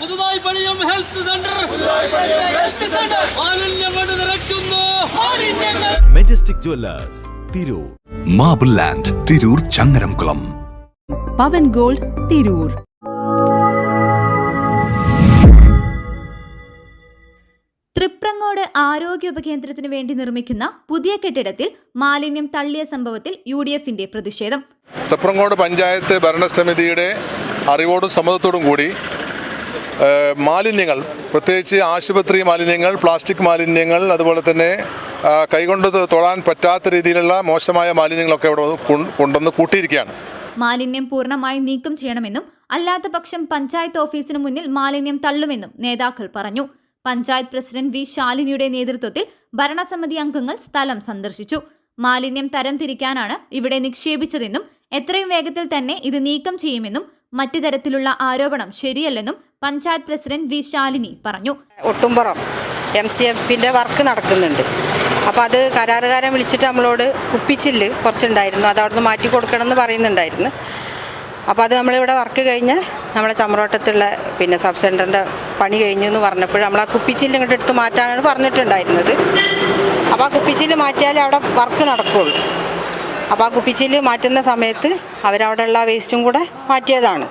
പുതുതായി പണിയും health centre മാലിന്യം കൊണ്ട് നിറയ്ക്കുന്നു. Majestic Jewellers Tirur. Marble Land Tirur Changaramkulam. Pavan Gold Tirur. Thriprangode ആരോഗ്യ ഉപകേന്ദ്രത്തിനു വേണ്ടി നിർമ്മിക്കുന്ന പുതിയ കെട്ടിടത്തിൽ മാലിന്യം തള്ളിയ സംഭവത്തിൽ യു ഡി എഫിന്റെ പ്രതിഷേധം. തൃപ്രങ്ങോട് പഞ്ചായത്ത് ഭരണസമിതിയുടെ അറിവോടും സമ്മതത്തോടും കൂടി മാലിന്യങ്ങൾ പ്രത്യേകിച്ച് ആശുപത്രി മാലിന്യങ്ങൾ പ്ലാസ്റ്റിക് മാലിന്യങ്ങൾ അതുപോലെ തന്നെ കൈകൊണ്ട് തൊടാൻ പറ്റാത്ത രീതിയിലുള്ള മോശമായ മാലിന്യങ്ങളൊക്കെ ഇവിടെ കൊണ്ടുവന്ന് കൂട്ടിയിരിക്കുകയാണ്. മാലിന്യം പൂർണമായി നീക്കം ചെയ്യണമെന്നും അല്ലാത്ത പക്ഷം പഞ്ചായത്ത് ഓഫീസിന് മുന്നിൽ മാലിന്യം തള്ളുമെന്നും നേതാക്കൾ പറഞ്ഞു. Panchayat president V. ശാലിനിയുടെ നേതൃത്വത്തിൽ ഭരണസമിതി അംഗങ്ങൾ സ്ഥലം സന്ദർശിച്ചു. മാലിന്യം തരംതിരിക്കാനാണ് ഇവിടെ നിക്ഷേപിച്ചതെന്നും എത്രയും വേഗത്തിൽ തന്നെ ഇത് നീക്കം ചെയ്യുമെന്നും മറ്റു തരത്തിലുള്ള ആരോപണം ശരിയല്ലെന്നും പഞ്ചായത്ത് പ്രസിഡന്റ് വി ശാലിനി പറഞ്ഞു. ഒട്ടുംപുറം എം സി എഫിന്റെ വർക്ക് നടക്കുന്നുണ്ട്. അപ്പോൾ അത് കരാറുകാരൻ വിളിച്ചിട്ട് നമ്മളോട് കുപ്പിച്ചില്ല് കുറച്ചുണ്ടായിരുന്നു. അത് അവിടുന്ന് മാറ്റി കൊടുക്കണം എന്ന് പറയുന്നുണ്ടായിരുന്നു. അപ്പോൾ അത് നമ്മളിവിടെ വർക്ക് കഴിഞ്ഞ് നമ്മളെ ചമ്രോട്ടത്തുള്ള പിന്നെ സബ് സെന്ററിന്റെ പണി കഴിഞ്ഞു എന്ന് പറഞ്ഞപ്പോൾ നമ്മൾ ആ കുപ്പിച്ചില്ല് ഇങ്ങോട്ട് എടുത്ത് മാറ്റാനാണ് പറഞ്ഞിട്ടുണ്ടായിരുന്നത്. അപ്പോൾ ആ കുപ്പിച്ചില്ല് മാറ്റിയാലേ അവിടെ വർക്ക് നടക്കുകയുള്ളൂ അപ്പോൾ ആ കുപ്പിച്ചില്ല് മാറ്റുന്ന സമയത്ത് അവരവിടെയുള്ള വേസ്റ്റും കൂടെ മാറ്റിയതാണ്.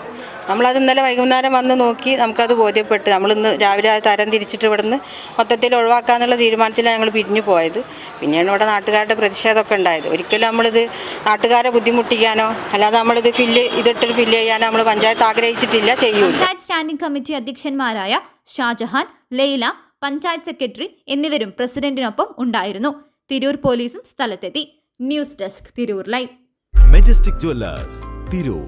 നമ്മളത് ഇന്നലെ വൈകുന്നേരം വന്ന് നോക്കി നമുക്കത് ബോധ്യപ്പെട്ട്. നമ്മളിന്ന് രാവിലെ തരം തിരിച്ചിട്ട് ഇവിടുന്ന് മൊത്തത്തിൽ ഒഴിവാക്കാന്നുള്ള തീരുമാനത്തിലാണ് ഞങ്ങൾ പിരിഞ്ഞു പോയത്. പിന്നെയാണ് ഇവിടെ നാട്ടുകാരുടെ പ്രതിഷേധമൊക്കെ ഉണ്ടായത്. ഒരിക്കലും നമ്മളിത് നാട്ടുകാരെ ബുദ്ധിമുട്ടിക്കാനോ അല്ലാതെ നമ്മളിത് ഫില്ല് ഇതിട്ട് ഫില്ല് ചെയ്യാനോ നമ്മൾ പഞ്ചായത്ത് ആഗ്രഹിച്ചിട്ടില്ല ചെയ്യൂ പഞ്ചായത്ത് സ്റ്റാൻഡിംഗ് കമ്മിറ്റി അധ്യക്ഷന്മാരായ ഷാജഹാൻ ലൈല പഞ്ചായത്ത് സെക്രട്ടറി എന്നിവരും പ്രസിഡന്റിനൊപ്പം ഉണ്ടായിരുന്നു. തിരൂർ പോലീസും സ്ഥലത്തെത്തി. News desk Tirur live. Majestic Jewellers Tirur.